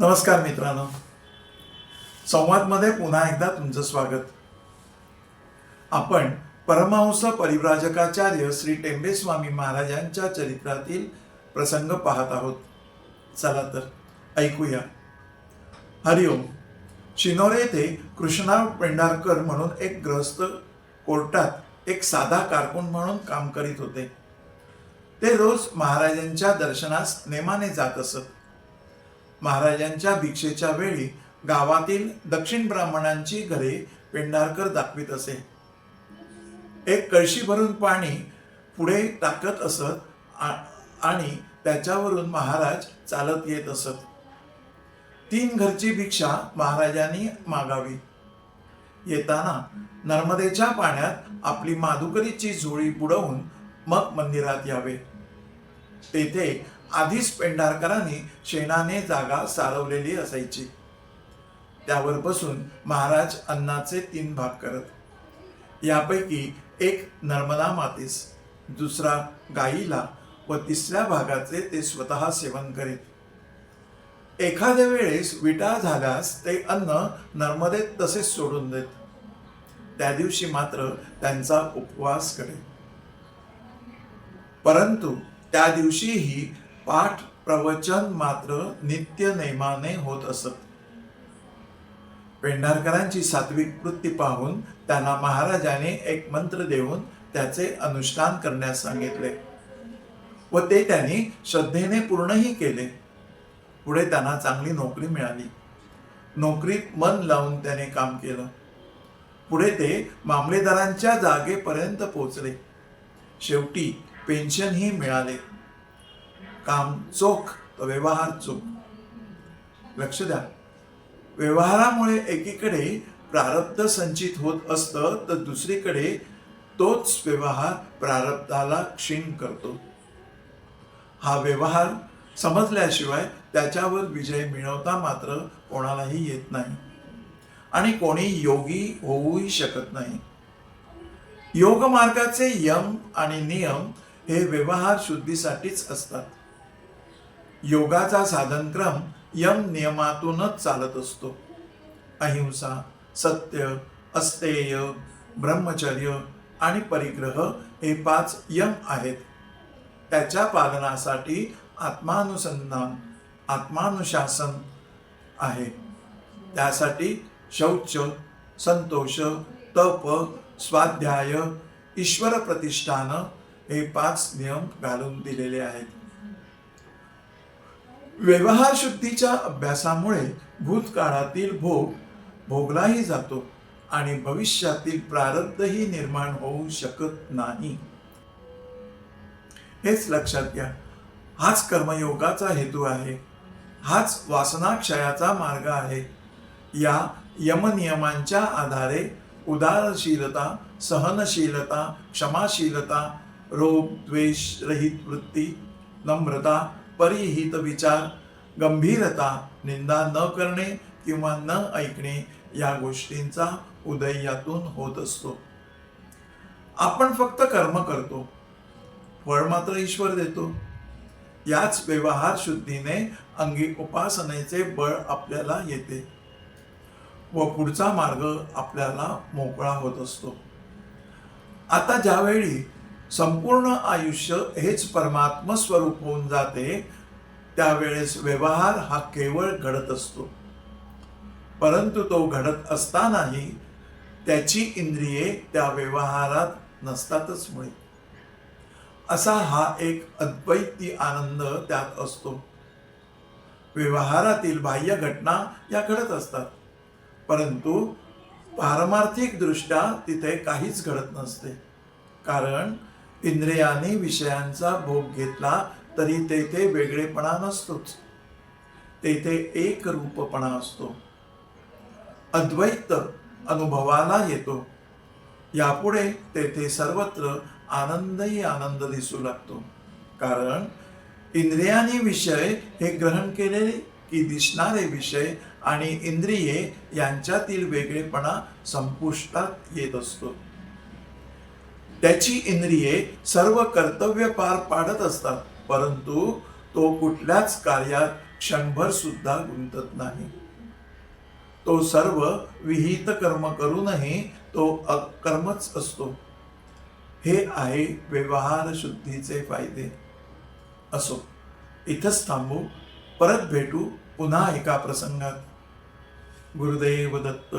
नमस्कार मित्रांनो. संवादमध्ये पुन्हा एकदा तुमचं स्वागत. आपण परमहंस परिव्राजकाचार्य श्री टेंबेस्वामी महाराजांच्या चरित्रातील प्रसंग पाहत आहोत. चला तर ऐकूया. हरिओम. शिनोरे येथे कृष्णराव पेंढारकर म्हणून एक ग्रहस्थ कोर्टात एक साधा कारकून म्हणून काम करीत होते. ते रोज महाराजांच्या दर्शनास नेमाने जात असत. महाराजांच्या भिक्षेच्या वेळी गावातील दक्षिण ब्राह्मणांची घरे पेंढारकर दाखवित असे. एक कळशी भरून पाणी पुढे टाकत असत आणि त्याच्यावरून महाराज चालत येत असत. तीन घरची भिक्षा महाराजांनी मागावी. येताना नर्मदेच्या पाण्यात आपली माधुकरीची झोळी बुडवून मग मंदिरात यावे. तेथे आधीच पेंढारकरांनी शेणाने जागा सारवलेली असायची. त्यावर बसून महाराज अन्नाचे तीन भाग करत यापैकी एक नर्मदा मातीस दुसरा गाईला व तिसऱ्या भागाचे ते स्वतः सेवन करीत. एखाद्या वेळेस विटा झाल्यास ते अन्न नर्मदेत तसेच सोडून देत. त्या दिवशी मात्र त्यांचा उपवास करे परंतु त्या दिवशीही पाठ प्रवचन मात्र नित्य नेमाने होत असत. पेंढारकरांची सात्विक वृत्ती पाहून त्यांना महाराजाने एक मंत्र देऊन त्याचे अनुष्ठान करण्यास सांगितले व ते त्यांनी श्रद्धेने पूर्णही केले. पुढे त्यांना चांगली नोकरी मिळाली. नोकरीत मन लावून त्याने काम केलं. पुढे ते मामलेदारांच्या जागेपर्यंत पोहोचले शेवटी पेन्शनही मिळाले. काम चोख तर व्यवहार चोख लक्ष द्या. व्यवहारामुळे एकीकडे प्रारब्ध संचित होत असतं तर दुसरीकडे तोच व्यवहार प्रारब्धाला क्षीण करतो. हा व्यवहार समजल्याशिवाय त्याच्यावर विजय मिळवता मात्र कोणालाही येत नाही. आणि कोणी योगी होऊही शकत नाही. योग मार्गाचे यम आणि नियम हे व्यवहार शुद्धीसाठीच असतात. योगाचा साधनक्रम यम नियमातूनच चालत असतो. अहिंसा सत्य अस्तेय ब्रह्मचर्य आणि परिग्रह हे पाच यम आहेत. त्याच्या पालनासाठी आत्मानुसंधान आत्मानुशासन आहे. त्यासाठी शौच संतोष तप स्वाध्याय ईश्वर प्रतिष्ठान हे पाच नियम घालून दिलेले आहेत. व्यवहार शुद्धीच्या अभ्यासामुळे भूतकाळातील भोग भोगलाही जातो आणि भविष्यातील प्रारब्धही निर्माण होऊ शकत नाही. हेच लक्षात घ्या. हाच कर्मयोगाचा हेतू आहे. हाच वासनाक्षयाचा मार्ग आहे. या यमनियमांच्या आधारे उदारशीलता सहनशीलता क्षमाशीलता रोग द्वेष रहित वृत्ती नम्रता परिहित विचार गंभीरता निंदा न करणे किंवा न ऐकणे या गोष्टींचा उदय यातून होत असतो. आपण फक्त कर्म करतो. फळ मात्र ईश्वर देतो. याच व्यवहार शुद्धीने अंगी उपासनेचे बळ आपल्याला येते. व पुढचा मार्ग आपल्याला मोकळा होत असतो. आता ज्यावेळी संपूर्ण आयुष्य हेच परमात्म स्वरूप होऊन जाते त्यावेळेस व्यवहार हा केवळ घडत असतो. परंतु तो घडत असतानाही त्याची इंद्रिये त्या व्यवहारात नसतातच मुळे. असा हा एक अद्वैती आनंद त्यात असतो. व्यवहारातील बाह्य घटना या घडत असतात परंतु पारमार्थिक दृष्ट्या तिथे काहीच घडत नसते. कारण इंद्रियाने विषयांचा भोग घेतला तरी तेथे वेगळेपणा नसतोच. तेथे एक रूपपणा असतो. अद्वैत अनुभवाला येतो. यापुढे तेथे सर्वत्र आनंदही आनंद दिसू लागतो. कारण इंद्रियाने विषय हे ग्रहण केलेले की दिसणारे विषय आणि इंद्रिये यांच्यातील वेगळेपणा संपुष्टात येत असतो. त्याची इंद्रिये सर्व कर्तव्य पार पाडत असतात परंतु तो कुठल्याच कार्यात क्षणभर सुद्धा गुंतत नाही. तो सर्व विहित कर्म करूनही तो अकर्मच असतो. हे आहे व्यवहार शुद्धीचे फायदे. असो इथंच थांबू परत भेटू पुन्हा एका प्रसंगात. गुरुदेव दत्त.